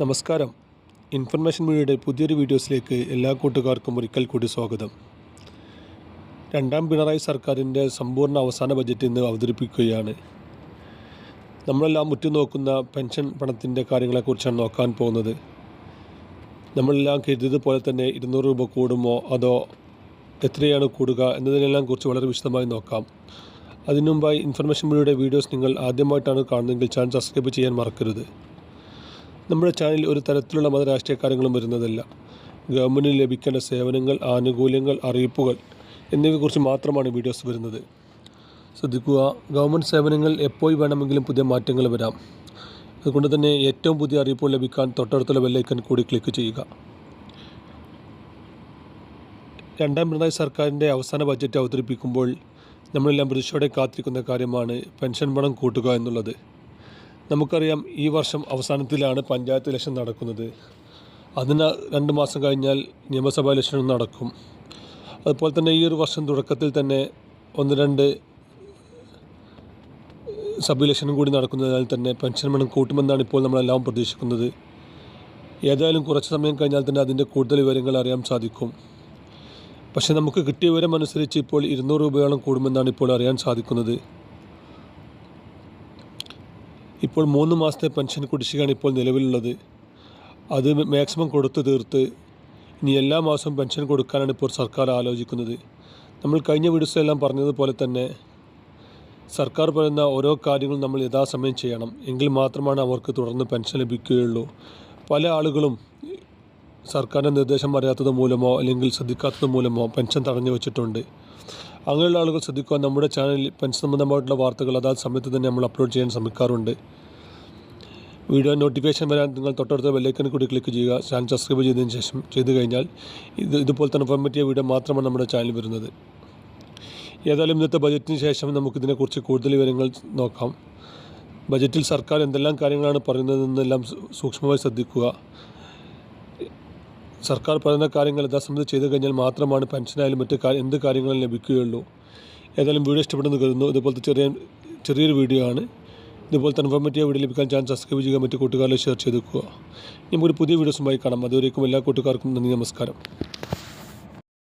നമസ്കാരം. ഇൻഫർമേഷൻ മീഡിയയുടെ പുതിയൊരു വീഡിയോസിലേക്ക് എല്ലാ കൂട്ടുകാർക്കും ഒരിക്കൽ കൂടി സ്വാഗതം. രണ്ടാം പിണറായി സർക്കാരിന്റെ സമ്പൂർണ അവസാന ബജറ്റ് ഇന്ന് അവതരിപ്പിക്കുകയാണ്. നമ്മളെല്ലാം ഉറ്റുനോക്കുന്ന പെൻഷൻ പണത്തിന്റെ കാര്യങ്ങളെക്കുറിച്ചാണ് നോക്കാൻ പോകുന്നത്. നമ്മളെല്ലാം കരുതിയത് പോലെ തന്നെ ഇരുന്നൂറ് രൂപ കൂടുമോ അതോ എത്രയാണ് കൂടുക എന്നതിനെല്ലാം കുറിച്ച് വളരെ വിശദമായി നോക്കാം. അതിനുമുമ്പായി ഇൻഫർമേഷൻ മീഡിയയുടെ വീഡിയോസ് നിങ്ങൾ ആദ്യമായിട്ടാണ് കാണുന്നതെങ്കിൽ ചാനൽ സബ്സ്ക്രൈബ് ചെയ്യാൻ മറക്കരുത്. നമ്മുടെ ചാനലിൽ ഒരു തരത്തിലുള്ള മത രാഷ്ട്രീയ കാര്യങ്ങളും വരുന്നതല്ല. ഗവൺമെന്റിന് ലഭിക്കേണ്ട സേവനങ്ങൾ ആനുകൂല്യങ്ങൾ അറിയിപ്പുകൾ എന്നിവയെക്കുറിച്ച് മാത്രമാണ് വീഡിയോസ് വരുന്നത്. ശ്രദ്ധിക്കുക ഗവൺമെന്റ് സേവനങ്ങൾ എപ്പോൾ വേണമെങ്കിലും പുതിയ മാറ്റങ്ങൾ വരാം. അതുകൊണ്ട് തന്നെ ഏറ്റവും പുതിയ അറിയിപ്പുകൾ ലഭിക്കാൻ തൊട്ടടുത്തുള്ള ബെല്ലൈക്കൺ കൂടി ക്ലിക്ക് ചെയ്യുക. രണ്ടാം പിണറായി സർക്കാരിന്റെ അവസാന ബജറ്റ് അവതരിപ്പിക്കുമ്പോൾ നമ്മളെല്ലാം പ്രതീക്ഷയോടെ കാത്തിരിക്കുന്ന കാര്യമാണ് പെൻഷൻ പണം കൂട്ടുക എന്നുള്ളത്. നമുക്കറിയാം ഈ വർഷം അവസാനത്തിലാണ് പഞ്ചായത്ത് ഇലക്ഷൻ നടക്കുന്നത്. അതിന് രണ്ട് മാസം കഴിഞ്ഞാൽ നിയമസഭാ ഇലക്ഷനും നടക്കും. അതുപോലെ തന്നെ ഈ ഒരു വർഷം തുടക്കത്തിൽ തന്നെ ഒന്ന് രണ്ട് സബ് ഇലക്ഷനും കൂടി നടക്കുന്നതിനാൽ തന്നെ പെൻഷൻ മണം കൂട്ടുമെന്നാണ് ഇപ്പോൾ നമ്മളെല്ലാം പ്രതീക്ഷിക്കുന്നത്. ഏതായാലും കുറച്ച് സമയം കഴിഞ്ഞാൽ തന്നെ അതിന്റെ കൂടുതൽ വിവരങ്ങൾ അറിയാൻ സാധിക്കും. പക്ഷേ നമുക്ക് കിട്ടിയ വിവരം അനുസരിച്ച് ഇപ്പോൾ ഇരുന്നൂറ് രൂപയോളം കൂടുമെന്നാണ് ഇപ്പോൾ അറിയാൻ സാധിക്കുന്നത്. ഇപ്പോൾ മൂന്ന് മാസത്തെ പെൻഷൻ കുടിശ്ശികയാണ് ഇപ്പോൾ നിലവിലുള്ളത്. അത് മാക്സിമം കൊടുത്തു തീർത്ത് ഇനി എല്ലാ മാസവും പെൻഷൻ കൊടുക്കാനാണ് ഇപ്പോൾ സർക്കാർ ആലോചിക്കുന്നത്. നമ്മൾ കഴിഞ്ഞ വീഡിയോസിലെല്ലാം പറഞ്ഞതുപോലെ തന്നെ സർക്കാർ പറയുന്ന ഓരോ കാര്യങ്ങളും നമ്മൾ യഥാസമയം ചെയ്യണം. എങ്കിൽ മാത്രമാണ് അവർക്ക് തുടർന്ന് പെൻഷൻ ലഭിക്കുകയുള്ളൂ. പല ആളുകളും സർക്കാരിന്റെ നിർദ്ദേശം അറിയാത്തത് മൂലമോ അല്ലെങ്കിൽ ശ്രദ്ധിക്കാത്തത് മൂലമോ പെൻഷൻ തടഞ്ഞു വെച്ചിട്ടുണ്ട്. അങ്ങനെയുള്ള ആളുകൾ ശ്രദ്ധിക്കുക നമ്മുടെ ചാനലിൽ പെൻഷൻ സംബന്ധമായിട്ടുള്ള വാർത്തകൾ അതാത് സമയത്ത് തന്നെ നമ്മൾ അപ്ലോഡ് ചെയ്യാൻ ശ്രമിക്കാറുണ്ട്. വീഡിയോ നോട്ടിഫിക്കേഷൻ വരാൻ നിങ്ങൾ തൊട്ടടുത്ത ബെല്ലൈക്കൺ കൂടി ക്ലിക്ക് ചെയ്യുക. ചാനൽ സബ്സ്ക്രൈബ് ചെയ്തതിന് ശേഷം ചെയ്തു കഴിഞ്ഞാൽ ഇത് ഇതുപോലെ തന്നെ ഫോർമറ്റിയ വീഡിയോ മാത്രമാണ് നമ്മുടെ ചാനൽ വരുന്നത്. ഏതായാലും ഇന്നത്തെ ബജറ്റിന് ശേഷം നമുക്കിതിനെക്കുറിച്ച് കൂടുതൽ വിവരങ്ങൾ നോക്കാം. ബജറ്റിൽ സർക്കാർ എന്തെല്ലാം കാര്യങ്ങളാണ് പറയുന്നതെന്നെല്ലാം സൂക്ഷ്മമായി ശ്രദ്ധിക്കുക. സർക്കാർ പറയുന്ന കാര്യങ്ങൾ യഥാസമയത്ത് ചെയ്തു കഴിഞ്ഞാൽ മാത്രമാണ് പെൻഷനായാലും മറ്റ് എന്ത് കാര്യങ്ങളും ലഭിക്കുകയുള്ളൂ. ഏതായാലും വീഡിയോ ഇഷ്ടപ്പെടുന്നു കരുതുന്നു. ഇതുപോലത്തെ ചെറിയ ചെറിയൊരു വീഡിയോ ആണ്. ഇതുപോലത്തെ ഇൻഫോർമേറ്റീവ് വീഡിയോ ലഭിക്കാൻ ചാനൽ സബ്സ്ക്രൈബ് ചെയ്യുക മറ്റു കൂട്ടുകാരിൽ ഷെയർ ചെയ്ത് വെക്കുക. നമുക്കൊരു പുതിയ വീഡിയോസുമായി കാണാം. അതുവരേക്കും എല്ലാ കൂട്ടുകാർക്കും നന്ദി നമസ്കാരം.